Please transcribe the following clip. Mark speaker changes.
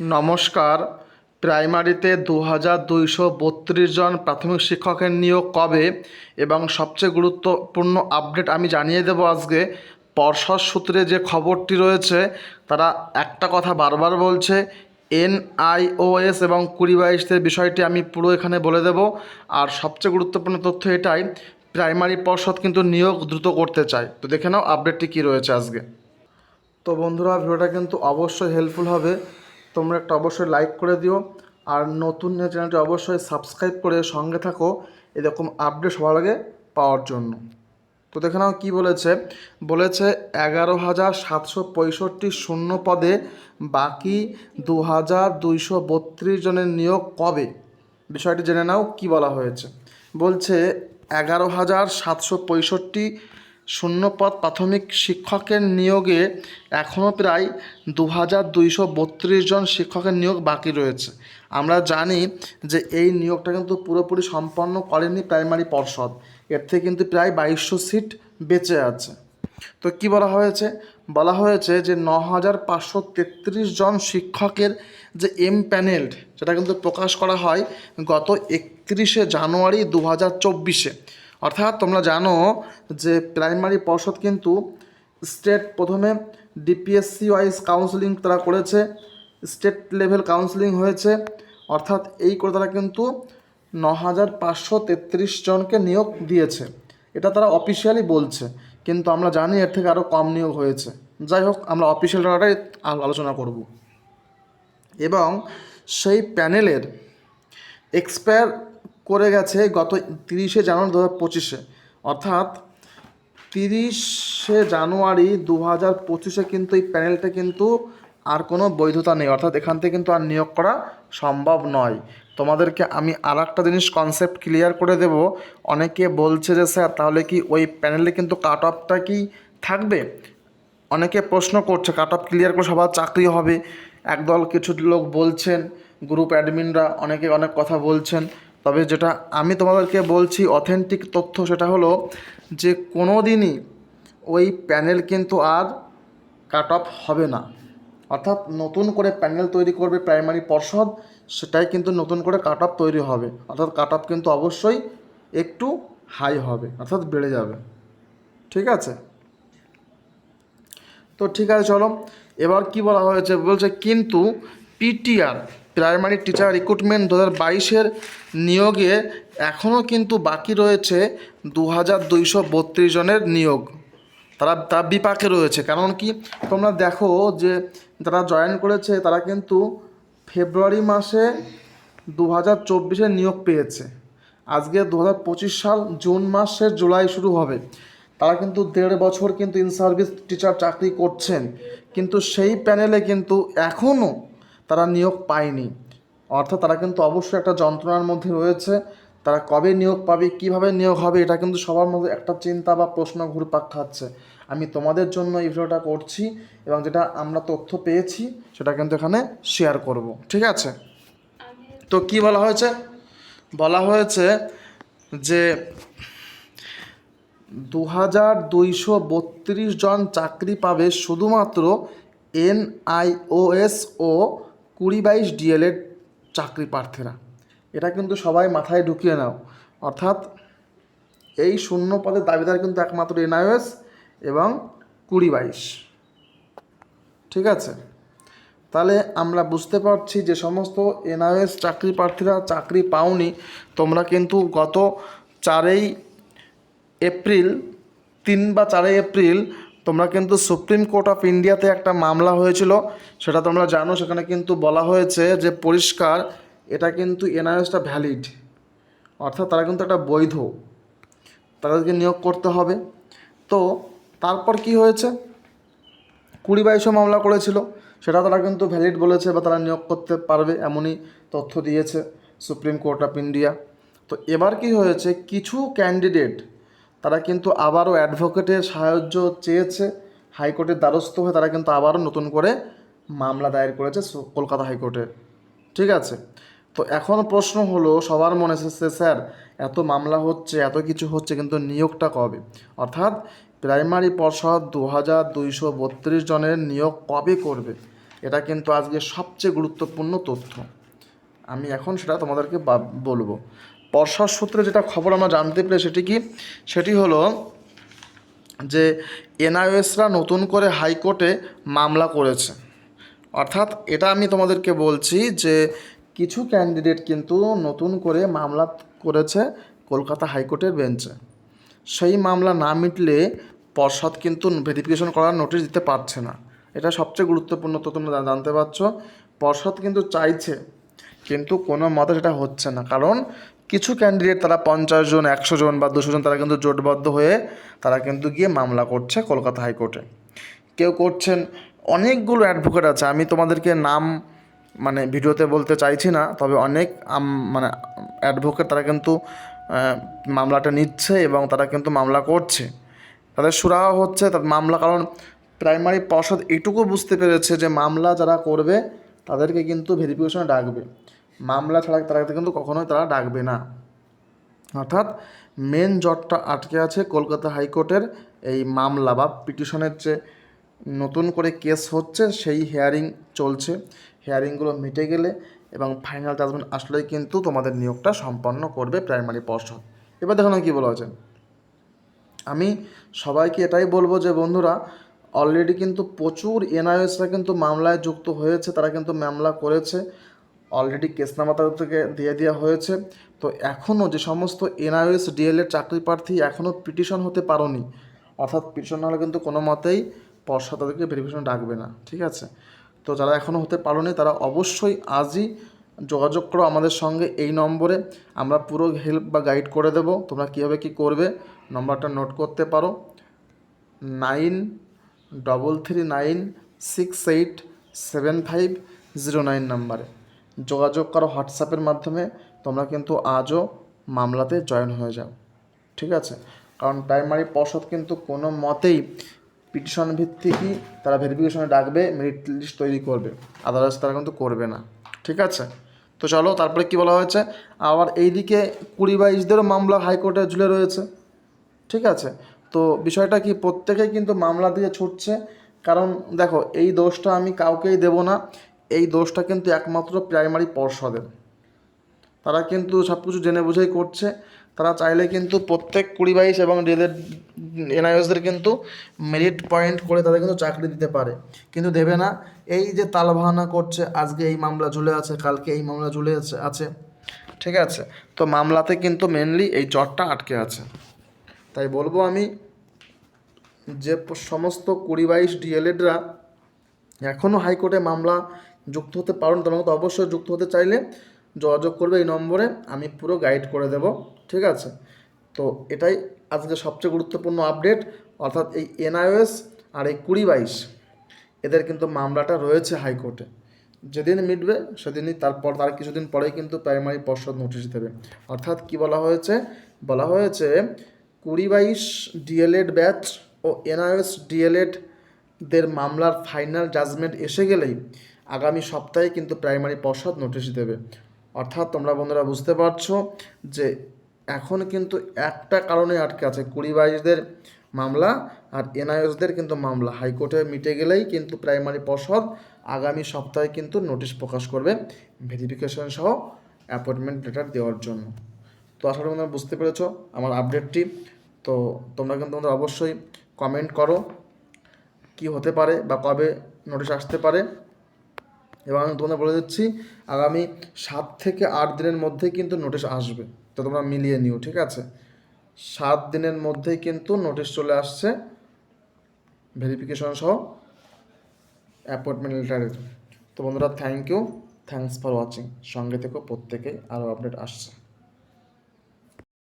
Speaker 1: নমস্কার। প্রাইমারিতে দু হাজার দুইশো বত্রিশ জন প্রাথমিক শিক্ষকের নিয়োগ কবে এবং সবচেয়ে গুরুত্বপূর্ণ আপডেট আমি জানিয়ে দেবো আজকে। পর্ষদ সূত্রে যে খবরটি রয়েছে, তারা একটা কথা বারবার বলছে, এনআইওএস এবং কুড়ি বাইশের বিষয়টি আমি পুরো এখানে বলে দেব। আর সবচেয়ে গুরুত্বপূর্ণ তথ্য এটাই, প্রাইমারি পর্ষদ কিন্তু নিয়োগ দ্রুত করতে চায়। তো দেখে নাও আপডেটটি কী রয়েছে আজকে। তো বন্ধুরা, ভিডিওটা কিন্তু অবশ্যই হেল্পফুল হবে। তোমরা একটা অবশ্যই লাইক করে দিও। আর নতুন চ্যানেলটি অবশ্যই সাবস্ক্রাইব করে সঙ্গে থাকো। এরকম আপডেট সবার আগে পাওয়ার জন্য। তো দেখে নাও কী বলেছে। বলেছে এগারো হাজার সাতশো পঁয়ষট্টি শূন্য পদে বাকি দু হাজার দুইশো বত্রিশ জনের নিয়োগ কবে? বিষয়টি জেনে নাও কি বলা হয়েছে। বলছে এগারো হাজার সাতশো পঁয়ষট্টি শূন্যপদ প্রাথমিক শিক্ষকের নিয়োগে এখনও প্রায় দু হাজার দুইশো বত্রিশ জন শিক্ষকের নিয়োগ বাকি রয়েছে। আমরা জানি যে এই নিয়োগটা কিন্তু পুরোপুরি সম্পন্ন করেনি প্রাইমারি পর্ষদ। এর থেকে কিন্তু প্রায় বাইশশো সিট বেঁচে আছে। তো কি বলা হয়েছে? বলা হয়েছে যে ন হাজার পাঁচশো তেত্রিশ জন শিক্ষকের যে এম প্যানেল, সেটা কিন্তু প্রকাশ করা হয় গত একত্রিশে জানুয়ারি দু হাজার চব্বিশে। অর্থাৎ তোমরা জানো যে প্রাইমারি পর্ষদ কিন্তু স্টেট প্রথমে ডিপিএসসি ওয়াইজ কাউন্সিলিং তারা করেছে, স্টেট লেভেল কাউন্সিলিং হয়েছে, অর্থাৎ এই করে তারা কিন্তু ন হাজার পাঁচশো তেত্রিশ জনকে নিয়োগ দিয়েছে। এটা তারা অফিসিয়ালি বলছে, কিন্তু আমরা জানি এর থেকে আরও কম নিয়োগ হয়েছে। যাই হোক, আমরা অফিসিয়াল ডাটাই আলোচনা করব। এবং সেই প্যানেলের এক্সপায়ার করে গেছে গত তিরিশে জানুয়ারি দু হাজার পঁচিশে। অর্থাৎ তিরিশে জানুয়ারি দু হাজার পঁচিশে কিন্তু এই প্যানেলটা কিন্তু আর কোনো বৈধতা নেই। অর্থাৎ এখান থেকে কিন্তু আর নিয়োগ করা সম্ভব নয়। তোমাদেরকে আমি আর একটা জিনিস কনসেপ্ট ক্লিয়ার করে দেব। অনেকে বলছে যে, স্যার, তাহলে কি ওই প্যানেলে কিন্তু কাট অফটা কি থাকবে? অনেকে প্রশ্ন করছে কাট অফ ক্লিয়ার করে সবার চাকরি হবে? একদল কিছু লোক বলছেন গ্রুপ অ্যাডমিনরা অনেকে অনেক কথা বলছেন। তবে যেটা আমি তোমাদেরকে বলছি অথেন্টিক তথ্য সেটা হলো যে কোনো দিনই ওই প্যানেল কিন্তু আর কাট অফ হবে না। অর্থাৎ নতুন করে প্যানেল তৈরি করবে প্রাইমারি পর্ষদ, সেটাই কিন্তু নতুন করে কাট অফ তৈরি হবে। অর্থাৎ কাট অফ কিন্তু অবশ্যই একটু হাই হবে, অর্থাৎ বেড়ে যাবে। ঠিক আছে? তো ঠিক আছে, চলো। এবার কি বলা হয়েছে? বলছে কিন্তু পিটিআর প্রাইমারি টিচার রিক্রুটমেন্ট দু হাজার বাইশের নিয়োগে এখনও কিন্তু বাকি রয়েছে দু হাজার দুইশো বত্রিশ জনের নিয়োগ। তারা, তার বিপাকে রয়েছে। কারণ কি? তোমরা দেখো যে যারা জয়েন করেছে, তারা কিন্তু ফেব্রুয়ারি মাসে দু হাজার চব্বিশে নিয়োগ পেয়েছে। আজকে দু হাজার পঁচিশ সাল জুন মাসের জুলাই শুরু হবে। তারা কিন্তু দেড় বছর কিন্তু ইন সার্ভিস টিচার চাকরি করছেন। কিন্তু সেই প্যানেলে কিন্তু এখনও তারা নিয়োগ পায়নি। অর্থাৎ তারা কিন্তু অবশ্যই একটা যন্ত্রণার মধ্যে রয়েছে। তারা কবে নিয়োগ পাবে, কীভাবে নিয়োগ হবে, এটা কিন্তু সবার মধ্যে একটা চিন্তা বা প্রশ্ন ঘুরপাক খাচ্ছে। আমি তোমাদের জন্য এই ভিডিওটা করছি এবং যেটা আমরা তথ্য পেয়েছি, সেটা কিন্তু এখানে শেয়ার করব। ঠিক আছে? তো কি বলা হয়েছে? বলা হয়েছে যে দু হাজার দুইশো বত্রিশ জন চাকরি পাবে শুধুমাত্র এনআইওএস ও কুড়ি বাইশ ডিএলএড চাকরি প্রার্থীরা। এটা কিন্তু সবাই মাথায় ঢুকিয়ে নাও। অর্থাৎ এই শূন্য পদের দাবিদার কিন্তু একমাত্র এনআইওএস এবং কুড়ি বাইশ। ঠিক আছে? তাহলে আমরা বুঝতে পারছি যে সমস্ত এনআইএস চাকরি প্রার্থীরা চাকরি পাওনি। তোমরা কিন্তু গত চারই এপ্রিল, তিন বা চারই এপ্রিল তোমরা কিন্তু সুপ্রিম কোর্ট অফ ইন্ডিয়াতে একটা মামলা হয়েছিল, সেটা তোমরা জানো, সেখানে কিন্তু বলা হয়েছে যে পরিষ্কার, এটা কিন্তু এনআইএসটা ভ্যালিড অর্থাৎ তারা কিন্তু একটা বৈধ। তাদেরকে নিয়োগ করতে হবে। তো তারপর কি হয়েছে? কুড়ি বাইশও মামলা করেছিল, সেটা তারা কিন্তু ভ্যালিড বলেছে বা তারা নিয়োগ করতে পারবে এমনই তথ্য দিয়েছে সুপ্রিম কোর্ট অফ ইন্ডিয়া তো এবার কি হয়েছে? কিছু ক্যান্ডিডেট তারা কিন্তু আবারও অ্যাডভোকেটের সাহায্য চেয়েছে, হাইকোর্টের দ্বারস্থ হয়ে তারা কিন্তু আবারও নতুন করে মামলা দায়ের করেছে কলকাতা হাইকোর্টে। ঠিক আছে? তো এখন প্রশ্ন হলো, সবার মনে এসেছে, স্যার, এত মামলা হচ্ছে, এত কিছু হচ্ছে, কিন্তু নিয়োগটা কবে? অর্থাৎ প্রাইমারি পর্ষদ দু হাজার দুইশো বত্রিশ জনের নিয়োগ কবে করবে? এটা কিন্তু আজকে সবচেয়ে গুরুত্বপূর্ণ তথ্য। আমি এখন সেটা তোমাদেরকে বলব। পর্ষদ সূত্রে যেটা খবর আমরা জানতে পেরে সেটি কি? সেটি হলো যে এনআইএসরা নতুন করে হাইকোর্টে মামলা করেছে। অর্থাৎ এটা আমি তোমাদেরকে বলছি যে কিছু ক্যান্ডিডেট কিন্তু নতুন করে মামলা করেছে কলকাতা হাইকোর্টের বেঞ্চে। সেই মামলা না মিটলে পর্ষদ কিন্তু ভেরিফিকেশন করার নোটিশ দিতে পারছে না। এটা সবচেয়ে গুরুত্বপূর্ণ তো তোমরা জানতে পারছ। পর্ষদ কিন্তু চাইছে, কিন্তু কোনো মতে সেটা হচ্ছে না। কারণ কিছু ক্যান্ডিডেট তারা পঞ্চাশ জন, একশো জন বা দুশো জন তারা কিন্তু জোটবদ্ধ হয়ে তারা কিন্তু গিয়ে মামলা করছে কলকাতা হাইকোর্টে। কেউ করছেন, অনেকগুলো অ্যাডভোকেট আছে, আমি তোমাদেরকে নাম মানে ভিডিওতে বলতে চাইছি না, তবে অনেক মানে অ্যাডভোকেট তারা কিন্তু মামলাটা নিচ্ছে এবং তারা কিন্তু মামলা করছে। তাদের সুরাহা হচ্ছে তার মামলা, কারণ প্রাইমারি পর্ষদ এটুকু বুঝতে পেরেছে যে মামলা যারা করবে, তাদেরকে কিন্তু ভেরিফিকেশনে ডাকবে। মামলা ছাড়া তারা কিন্তু কখনোই তারা ডাকবে না। অর্থাৎ মেন জটটা আটকে আছে কলকাতা হাইকোর্টের এই মামলা বা পিটিশনের যে নতুন করে কেস হচ্ছে, সেই হেয়ারিং চলছে। হেয়ারিংগুলো মিটে গেলে এবং ফাইনাল জাজমেন্ট আসলেই কিন্তু তোমাদের নিয়োগটা সম্পন্ন করবে প্রাইমারি পর্ষদ। এবার দেখো না কী বলা হয়েছে। আমি সবাইকে এটাই বলব যে বন্ধুরা অলরেডি কিন্তু প্রচুর এনআইএসরা কিন্তু মামলায় যুক্ত হয়েছে, তারা কিন্তু মামলা করেছে। অলরেডি কেসনামা তাদের থেকে দিয়ে দেওয়া হয়েছে। তো এখনও যে সমস্ত এনআইএস ডিএলএড চাকরি প্রার্থী এখনও পিটিশন হতে পারোনি। অর্থাৎ পিটিশন না হলে কিন্তু কোনো মতেই পর্ষদ তাদেরকে ভেরিফিকেশন ডাকবে না, ঠিক আছে? তো যারা এখনও হতে পারোনি, তারা অবশ্যই আজই যোগাযোগ করো আমাদের সঙ্গে এই নম্বরে। আমরা পুরো হেল্প বা গাইড করে দেবো। তোমরা কীভাবে কী করবে, নম্বরটা নোট করতে পারো। Nine double three nine six eight seven five zero nine নাম্বারে। যোগাযোগ করো হোয়াটসঅ্যাপের মাধ্যমে, তোমরা কিন্তু আজও মামলাতে জয়েন হয়ে যাও। ঠিক আছে? কারণ প্রাইমারি পর্ষদ কিন্তু কোনো মতেই পিটিশন ভিত্তিকই তারা ভেরিফিকেশনে ডাকবে মেরিট লিস্ট তৈরি করবে। আদারওয়াইজ তারা কিন্তু করবে না। ঠিক আছে? তো চলো, তারপরে কি বলা হয়েছে? আবার এইদিকে কুড়ি বাইশদেরও মামলা হাইকোর্টে ঝুলে রয়েছে। ঠিক আছে? তো বিষয়টা কি, প্রত্যেকেই কিন্তু মামলা দিয়ে ছুটছে। কারণ দেখো, এই দোষটা আমি কাউকেই দেব না। এই দোষটা কিন্তু একমাত্র প্রাইমারি পর্ষদের। তারা কিন্তু সব কিছু জেনে বুঝেই করছে। তারা চাইলে কিন্তু প্রত্যেক কুড়ি বাইশ এবং ডিএলএড এনআইএসদের কিন্তু মেরিট পয়েন্ট করে তাদের কিন্তু চাকরি দিতে পারে। কিন্তু দেবে না, এই যে তালবাহানা করছে, আজকে এই মামলা ঝুলে আছে, কালকে এই মামলা ঝুলে আছে আছে। ঠিক আছে? তো মামলাতে কিন্তু মেনলি এই জটটা আটকে আছে। তাই বলব আমি যে সমস্ত কুড়ি বাইশ ডিএলএডরা এখনও হাইকোর্টে মামলা যুক্ত হতে পারেন তোমাকে তো অবশ্যই যুক্ত হতে চাইলে যোগাযোগ করবে এই নম্বরে, আমি পুরো গাইড করে দেব, ঠিক আছে? তো এটাই আজকে সবচেয়ে গুরুত্বপূর্ণ আপডেট অর্থাৎ এই এনআইওএস আর এই কুড়ি বাইশ, এদের কিন্তু মামলাটা রয়েছে হাইকোর্টে। যেদিন মিটবে সেদিনই তারপর, তার কিছুদিন পরেই কিন্তু প্রাইমারি পর্ষদ নোটিশ দেবে। অর্থাৎ কি বলা হয়েছে? বলা হয়েছে কুড়ি বাইশ ডিএলএড ব্যাচ ও এনআইএস ডিএলএড দের মামলার ফাইনাল জাজমেন্ট এসে গেলেই আগামী সপ্তাহে কিন্তু প্রাইমারি পর্ষদ নোটিশ দেবে। অর্থাৎ তোমরা বন্ধুরা বুঝতে পারছ যে এখন কিন্তু একটা কারণে আটকে আছে, কুড়ি বাইশদের মামলা আর এনআইএসদের কিন্তু মামলা। হাইকোর্টে মিটে গেলেই কিন্তু প্রাইমারি পর্ষদ আগামী সপ্তাহে কিন্তু নোটিশ প্রকাশ করবে ভেরিফিকেশন সহ অ্যাপয়েন্টমেন্ট লেটার দেওয়ার জন্য। তো আসলে তোমরা বুঝতে পেরেছ আমার আপডেটটি। তো তোমরা কিন্তু তোমাদের অবশ্যই কমেন্ট করো, কি হতে পারে বা কবে নোটিশ আসতে পারে। এবং আমি তোমাদের বলে দিচ্ছি, আগামী সাত থেকে আট দিনের মধ্যে কিন্তু নোটিশ আসবে। তো তোমরা মিলিয়ে নিও, ঠিক আছে? সাত দিনের মধ্যেই কিন্তু নোটিশ চলে আসছে ভেরিফিকেশন সহ অ্যাপয়েন্টমেন্ট লেটারের তো বন্ধুরা thank you thanks for watching সঙ্গে থেকেও প্রত্যেকেই আরও আপডেট আসছে।